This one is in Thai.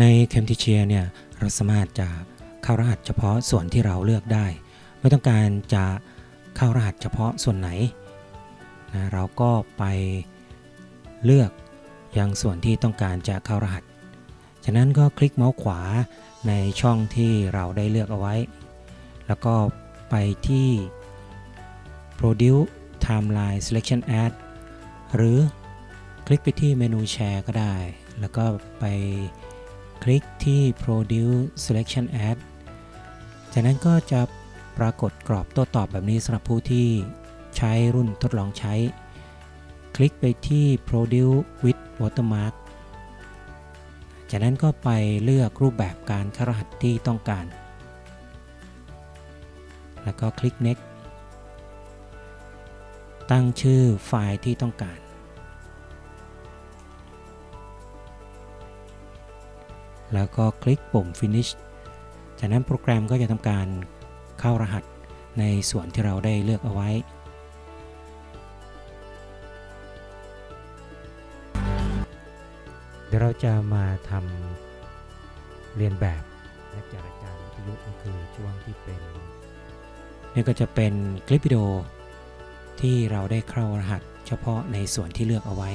ในเคมทิเชียเนี่ยเราสามารถจะเข้ารหัสเฉพาะส่วนที่เราเลือกได้ ไม่ต้องการจะเข้ารหัสเฉพาะส่วนไหนนะเราก็ไปเลือกยังส่วนที่ต้องการจะเข้ารหัสจากนั้นก็คลิกเมาส์ขวาในช่องที่เราได้เลือกเอาไว้ แล้วก็ไปที่ produce timeline selection add หรือคลิกไปที่เมนูแชร์ก็ได้ แล้วก็ไป คลิกที่ produce selection add จากนั้นก็จะปรากฏกรอบโต้ตอบแบบนี้สำหรับผู้ที่ใช้รุ่นทดลองใช้ คลิกไปที่ produce with watermark จากนั้นก็ไปเลือกรูปแบบการเข้ารหัสที่ต้องการ แล้วก็คลิก next ตั้งชื่อไฟล์ที่ต้องการ แล้วก็คลิกปุ่ม finish จากนั้นโปรแกรมก็จะทำการเข้ารหัสในส่วนที่เราได้เลือกเอาไว้ เดี๋ยวเราจะมาทำเรียนแบบและจัดรายการวิทยุนี่คือช่วงที่เป็นนี่ก็จะเป็นคลิปวิดีโอที่เราได้เข้ารหัสเฉพาะในส่วนที่เลือกเอาไว้